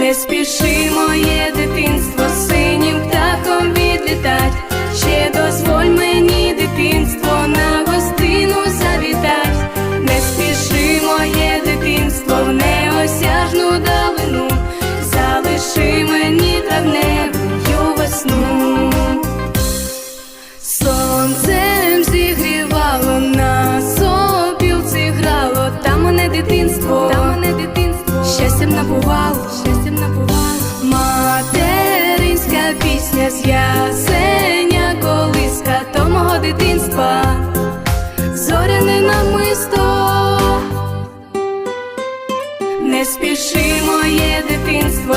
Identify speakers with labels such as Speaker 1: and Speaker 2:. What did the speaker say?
Speaker 1: Не спіши моє дитинство набувало, щастям набувало. Материнська пісня з ясеня колиска то мого дитинства, зоряне намисто. Не спіши моє дитинство